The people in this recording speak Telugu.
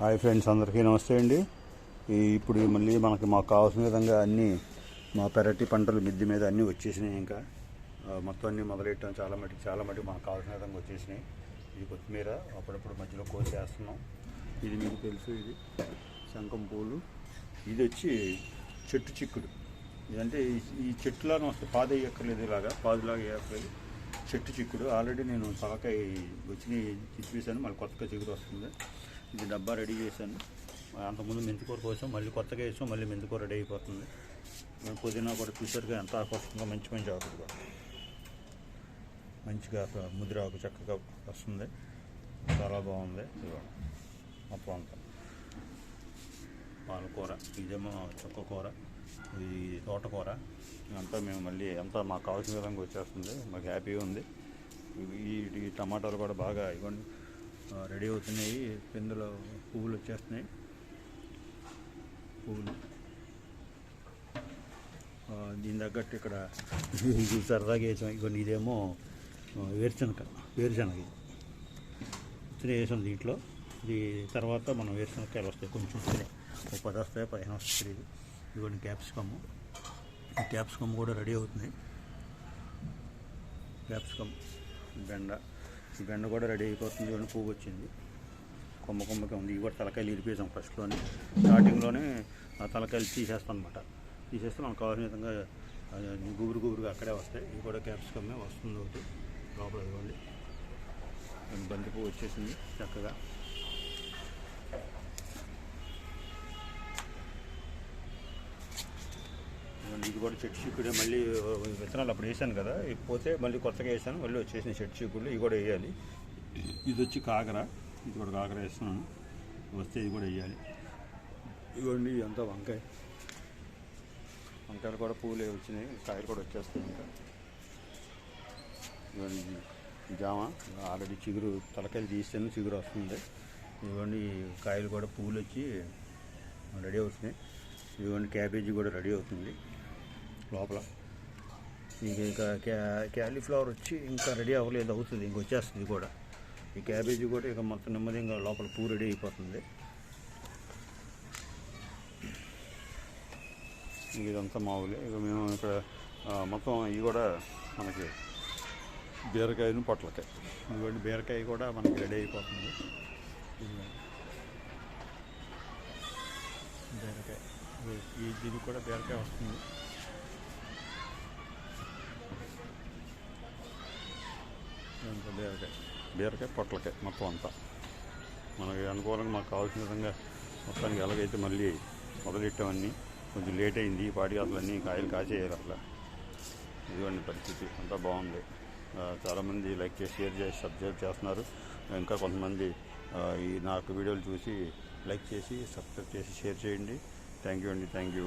హాయ్ ఫ్రెండ్స్ అందరికీ నమస్తే అండి. ఇప్పుడు మళ్ళీ మనకి మాకు కావాల్సిన విధంగా అన్నీ మా పెరటి పంటలు మిద్ది మీద అన్నీ వచ్చేసినాయి ఇంకా. మొత్తం అన్నీ మొదలెట్టడం చాలా మటుకు చాలా మటుకు మాకు కావాల్సిన విధంగా వచ్చేసినాయి. ఇది కొత్తిమీర అప్పుడప్పుడు మధ్యలో కోసేస్తున్నాం ఇది మీకు తెలుసు ఇది శంఖం పూలు. ఇది వచ్చి చెట్టు చిక్కుడు. ఇదంటే ఈ- చెట్టులాగా వస్తుంది పాద వేయక్కర్లేదు ఇలాగా పాదులాగా వేయక్కర్లేదు చెట్టు చిక్కుడు. ఆల్రెడీ నేను సవకాయ వచ్చి తీసివేశాను మళ్ళీ కొత్తగా చిగురు వస్తుంది. ఇది డబ్బా రెడీ చేశాను. అంతకుముందు మెంతికూర కోసం మళ్ళీ కొత్తగా వేసాం మళ్ళీ మెంతికూర రెడీ అయిపోతుంది. పుదీనా కూడా చూసారుగా ఎంత ఆకర్షణగా మంచి మంచి ఆకులు కూడా. మంచిగా ముద్ర ఆకు చక్కగా వస్తుంది. చాలా బాగుంది. ఇదిగోండి మొత్తం అంతా పాలకూర ఇదేమో చుక్క కూర ఇది తోటకూర. ఇదంతా మేము మళ్ళీ అంతా మాకు కావాల్సిన విధంగా వచ్చేస్తుంది. మాకు హ్యాపీగా ఉంది. ఈ టమాటాలు కూడా బాగా ఇవ్వండి. రెడీ అవుతున్నాయి. పిందులో పువ్వులు వచ్చేస్తున్నాయి. పువ్వులు. దీని తగ్గట్టు ఇక్కడ సరదాగా వేసాం. ఇవన్నీ ఇదేమో ఆ, వేరుశనగ వేరుశనగ. ఇది ఇతనే వేసాం దీంట్లో. ఇది తర్వాత మనం వేరుశనగకాయలు వస్తాయి. కొంచెం వస్తాయి ఒక పది వస్తాయి పదిహేను వస్తాయి ఇదిగోండి క్యాప్సికమ్. క్యాప్సికమ్ కూడా రెడీ అవుతుంది క్యాప్సికమ్ బెండ. బెండ కూడా రెడీ అయిపోతుంది చూడండి పువ్వు వచ్చింది. కొమ్మ కొమ్మకి ఉంది. ఇవి కూడా తలకాయలు ఇరిపేసాం ఫస్ట్లోనే స్టార్టింగ్లోనే ఆ తలకాయలు తీసేస్తాం అనమాట తీసేస్తే మనకు కావాల్సిన విధంగా గుబురు గుబురుగా అక్కడే వస్తాయి. ఇవి కూడా క్యాప్సికమ్మే వస్తుంది ఒకటి. లోపల ఇవ్వండి బంతి పువ్వు వచ్చేసింది చక్కగా. కూడా చెట్టు చిక్కుడే మళ్ళీ విత్తనాలు అప్పుడు వేసాను కదా. పోతే మళ్ళీ కొత్తగా వేసాను మళ్ళీ వచ్చేసిన చెట్టు చిక్కుళ్ళు ఇవి కూడా వేయాలి. ఇది వచ్చి కాకర ఇది కూడా కాకర వేస్తున్నాను. వస్తే ఇది కూడా వేయాలి. ఇదిగోండి ఇదంతా వంకాయ. వంకాయలు కూడా పూలే వచ్చినాయి కాయలు కూడా వచ్చేస్తాయి ఇంకా. ఇదిగోండి జామ ఆల్రెడీ చిగురు తలకాయలు తీసాను చిగురు వస్తుంది. ఈ కాయలు కూడా పూలు వచ్చి రెడీ అవుతున్నాయి. ఇదిగోండి క్యాబేజీ కూడా రెడీ అవుతుంది. లోపల. ఇంకా ఇంకా క్యా క్యాలీఫ్లవర్ వచ్చి ఇంకా రెడీ అవ్వలేదు అవుతుంది ఇంక వచ్చేస్తుంది కూడా. ఈ క్యాబేజీ కూడా ఇక మొత్తం నెమ్మదిగా లోపల పూ రెడీ అయిపోతుంది. ఇంక ఇదంతా మామూలే. ఇక మేము ఇక్కడ మొత్తం ఇవి కూడా మనకి బీరకాయను పొట్లకాయ. ఇదిగోండి బీరకాయ కూడా మనకి రెడీ అయిపోతుంది. బీరకాయ. ఈ దీనికి కూడా బీరకాయ వస్తుంది. ఇంకా బీరకాయ బీరకాయ పొట్లకాయ మొత్తం అంతా. మనకి అనుకూలంగా మాకు కావాల్సిన విధంగా మొత్తానికి ఎలాగైతే మళ్ళీ మొదలెట్టామన్నీ కొంచెం లేట్ అయింది ఈ అసలు అన్నీ కాయలు కాసేయాలి అట్లా ఇదిగోండి పరిస్థితి అంతా బాగుంది. చాలామంది లైక్ చేసి షేర్ చేసి సబ్స్క్రైబ్ చేస్తున్నారు. ఇంకా కొంతమంది ఈ నాకు వీడియోలు చూసి లైక్ చేసి సబ్స్క్రైబ్ చేసి షేర్ చేయండి. థ్యాంక్ యూ అండి థ్యాంక్ యూ.